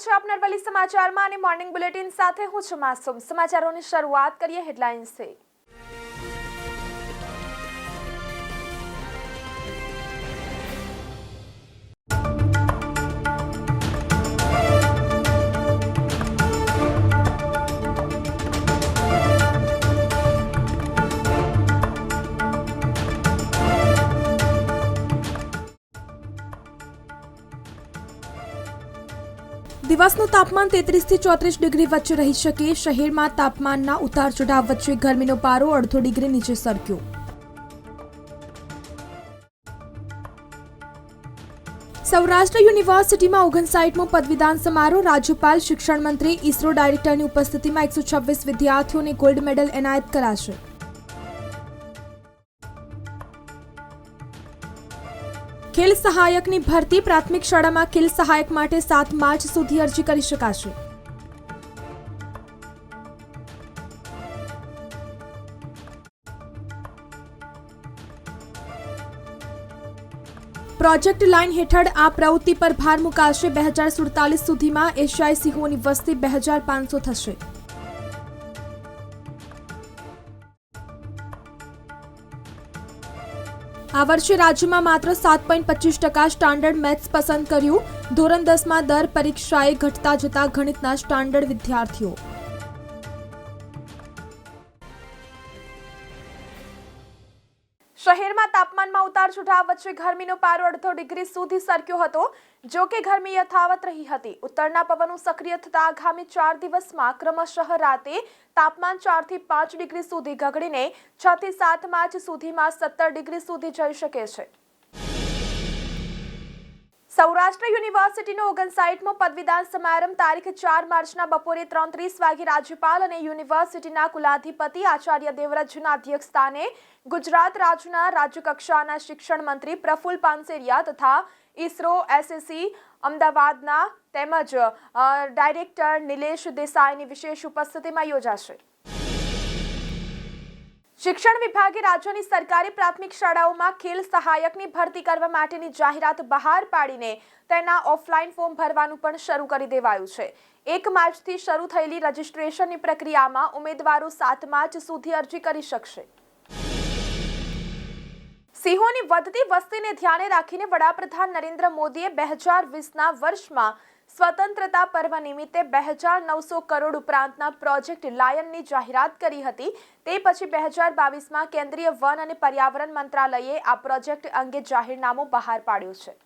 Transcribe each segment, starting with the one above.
સ્વાગત છે આપના અરવલ્લી સમાચારમાં અને મોર્નિંગ બુલેટિન સાથે હું છું માસુમ. સમાચારોની શરૂઆત કરીએ હેડલાઇન્સથી દિવસનું તાપમાન તેત્રીસથી ચોત્રીસ ડિગ્રી વચ્ચે રહી શકે. શહેરમાં તાપમાનના ઉતાર ચઢાવ વચ્ચે ગરમીનો પારો અડધો ડિગ્રી નીચે સરક્યો. સૌરાષ્ટ્ર યુનિવર્સિટીમાં ઓગણસાઠમો પદવીદાન સમારોહ. રાજ્યપાલ શિક્ષણ મંત્રી ઇસરો ડાયરેક્ટરની ઉપસ્થિતિમાં એકસો છવ્વીસ વિદ્યાર્થીઓને ગોલ્ડ મેડલ એનાયત કરાશે. ખેલ સહાયકની ભરતી પ્રાથમિક શાળામાં ખેલ સહાયક માટે સાત માર્ચ સુધી અરજી કરી શકાશે. પ્રોજેક્ટ લાઇન હેઠળ આ પ્રવૃત્તિ પર ભાર મુકાશે બે હજાર સુડતાલીસ સુધીમાં એશિયાઈ સિંહોની વસ્તી બે હજાર પાંચસો થશે. આ વર્ષે રાજ્યમાં માત્ર સાત પોઈન્ટ પચીસ ટકા સ્ટાન્ડર્ડ મેથ્સ પસંદ કર્યું. ધોરણ દસમાં દર પરીક્ષાએ ઘટતા જતા ગણિતના સ્ટાન્ડર્ડ વિદ્યાર્થીઓ શહેરમાં તાપમાનમાં ઉતાર ચઢાવ વચ્ચે ગરમીનો પારો અડધો ડિગ્રી સુધી સરક્યો હતો. જો કે ગરમી યથાવત રહી હતી. ઉત્તરના પવનો સક્રિય થતા આગામી ચાર દિવસમાં ક્રમશઃ રાતે તાપમાન ચારથી પાંચ ડિગ્રી સુધી ગગડીને છથી સાત માર્ચ સુધીમાં સત્તર ડિગ્રી સુધી જઈ શકે છે. સૌરાષ્ટ્ર યુનિવર્સિટીનો ઓગણસાઠમો પદવીદાન સમારંભ તારીખ ચાર માર્ચના બપોરે ત્રણ ત્રીસ વાગે રાજ્યપાલ અને યુનિવર્સિટીના કુલાધિપતિ આચાર્ય દેવવ્રતજીના અધ્યક્ષસ્થાને ગુજરાત રાજ્યના રાજ્યકક્ષાના શિક્ષણ મંત્રી પ્રફુલ પાનસેરિયા તથા ઇસરો, એસએસસી, અમદાવાદના તેમજ ડાયરેક્ટર નિલેશ દેસાઈની વિશેષ ઉપસ્થિતિમાં યોજાશે. શિક્ષણ વિભાગે રાજ્યની સરકારી પ્રાથમિક શાળાઓમાં ખેલ સહાયકની ભરતી કરવા માટેની જાહેરાત બહાર પાડીને તેના ઓફલાઈન ફોર્મ ભરવાનું પણ શરૂ કરી દેવાયું છે. એક માર્ચથી શરૂ થયેલી રજીસ્ટ્રેશનની પ્રક્રિયામાં ઉમેદવારો સાત માર્ચ સુધી અરજી કરી શકશે. સિંહોની વધતી વસ્તીને ધ્યાને રાખીને વડાપ્રધાન નરેન્દ્ર મોદીએ બે હજાર વીસના વર્ષમાં સ્વતંત્રતા પર્વ નિમિત્તે બે હજાર નવસો કરોડ ઉપરાંતના પ્રોજેક્ટ લાયનની જાહેરાત કરી હતી. તે પછી બે હજાર બાવીસમાં કેન્દ્રીય વન અને પર્યાવરણ મંત્રાલયે આ પ્રોજેક્ટ અંગે જાહેરનામું બહાર પાડ્યું છે.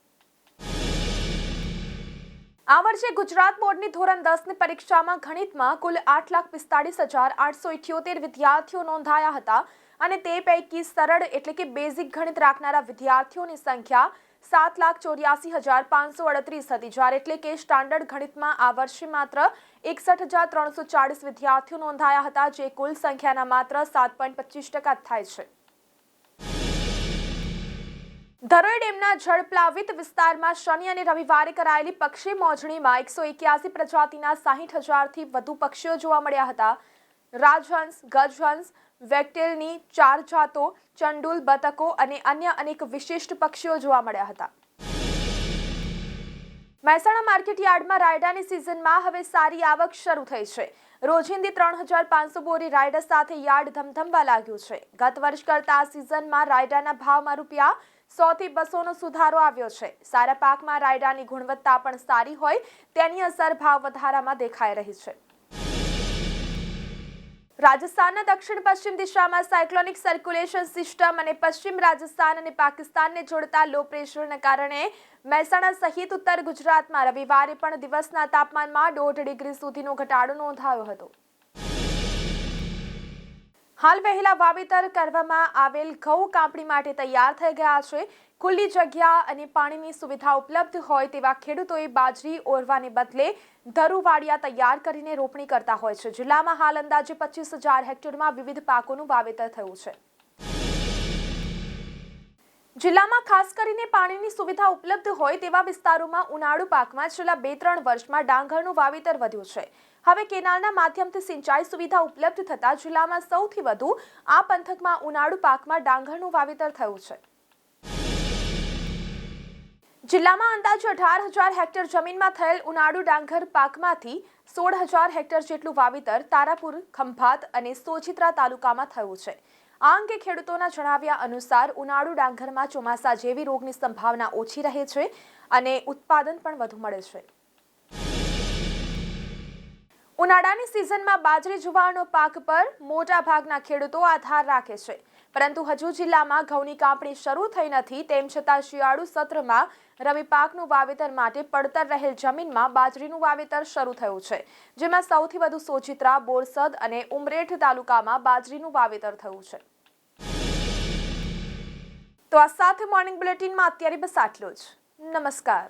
આ વર્ષે ગુજરાત બોર્ડની ધોરણ દસની પરીક્ષામાં ગણિતમાં કુલ આઠ લાખ પિસ્તાળીસ હજાર આઠસો ઇઠ્યોતેર વિદ્યાર્થીઓ નોંધાયા હતા અને તે પૈકી સરળ એટલે કે બેઝિક ગણિત રાખનારા વિદ્યાર્થીઓની સંખ્યા સાત લાખ ચોર્યાસી હજાર પાંચસો અડત્રીસ હતી. જ્યારે એટલે કે સ્ટાન્ડર્ડ ગણિતમાં આ વર્ષે માત્ર એકસઠ હજાર ત્રણસો ચાળીસ વિદ્યાર્થીઓ નોંધાયા હતા, જે કુલ સંખ્યાના માત્ર સાત પોઈન્ટ પચીસ ટકા થાય છે. ધરોઈ ડેમના જળપ્લાવિત વિસ્તારમાં શનિ અને રવિવારે કરાયેલી પક્ષી મોજણીમાં એકસો એક્યાસી પ્રજાતિના સાહીઠ હજારથી વધુ પક્ષીઓ જોવા મળ્યા હતા. રાજહંસ, ગજહંસ વેક્ટેલની ચાર જાતો, ચંડુલ, બતકો અને અન્ય અનેક વિશિષ્ટ પક્ષીઓ જોવા મળ્યા હતા. મહેસાણા માર્કેટ યાર્ડમાં રાયડાની સિઝનમાં હવે સારી આવક શરૂ થઈ છે. રોજિંદી ત્રણ હજાર પાંચસો બોરી રાયડા સાથે યાર્ડ ધમધમવા લાગ્યું છે. ગત વર્ષ કરતા આ સિઝનમાં રાયડાના ભાવમાં રૂપિયા સોથી બસોનો સુધારો આવ્યો છે. સારા પાકમાં રાયડાની ગુણવત્તા પણ સારી હોય, તેની અસર ભાવ વધારામાં દેખાઈ રહી છે. રાજસ્થાનના દક્ષિણ પશ્ચિમ દિશામાં સાયક્લોનિક સર્ક્યુલેશન સિસ્ટમ અને પશ્ચિમ રાજસ્થાન અને પાકિસ્તાનને જોડતા લો પ્રેશરને કારણે મહેસાણા સહિત ઉત્તર ગુજરાતમાં રવિવારે પણ દિવસના તાપમાનમાં દોઢ ડિગ્રી સુધીનો ઘટાડો નોંધાયો હતો. હાલ વહેલા વાવેતર કરવામાં આવેલ ઘઉં કાપણી માટે તૈયાર થઈ ગયા છે. ખુલ્લી જગ્યા અને પાણીની સુવિધા ઉપલબ્ધ હોય તેવા ખેડૂતોએ બાજરી ઓરવાને બદલે ધરુવાડિયા તૈયાર કરીને રોપણી કરતા હોય છે. જિલ્લામાં હાલ અંદાજે પચીસ હજાર હેક્ટરમાં વિવિધ પાકોનું વાવેતર થયું છે. જિલ્લામાં ખાસ કરીને પાણીની સુવિધા ઉપલબ્ધ હોય તેવા વિસ્તારોમાં ઉનાળુ પાકમાં છેલ્લા બે ત્રણ વર્ષમાં ડાંગરનું વાવેતર વધ્યું છે. હવે કેનાલના માધ્યમથી સિંચાઈ સુવિધા ઉપલબ્ધ થતાં જિલ્લામાં સૌથી વધુ આ પંથકમાં ઉનાળુ પાકમાં ડાંગરનું વાવેતર થયું છે. જિલ્લામાં અંદાજે અઢાર હજાર હેક્ટર જમીનમાં થયેલ ઉનાળુ ડાંગર પાકમાંથી સોળ હજાર હેક્ટર જેટલું વાવેતર તારાપુર, ખંભાત અને સોજિત્રા તાલુકામાં થયું છે. આ અંગે ખેડૂતોના જણાવ્યા અનુસાર ઉનાળુ ડાંગરમાં ચોમાસા જેવી રોગની સંભાવના ઓછી રહે છે અને ઉત્પાદન પણ વધુ મળે છે. ઉનાળાની સિઝનમાં બાજરી જુવારનો પાક પર મોટા ભાગના ખેડૂતો આધાર રાખે છે. પરંતુ હજુ જિલ્લામાં ઘઉંની કાપણી શરૂ થઈ નથી, તેમ છતાં શિયાળુ સત્રમાં રવિ પાકનું વાવેતર માટે પડતર રહેલ જમીનમાં બાજરીનું વાવેતર શરૂ થયું છે, જેમાં સૌથી વધુ સોજિત્રા, બોરસદ અને ઉમરેઠ તાલુકામાં બાજરીનું વાવેતર થયું છે. તો આ સાથે મોર્નિંગ બુલેટિનમાં અત્યારે બસ આટલું જ. નમસ્કાર.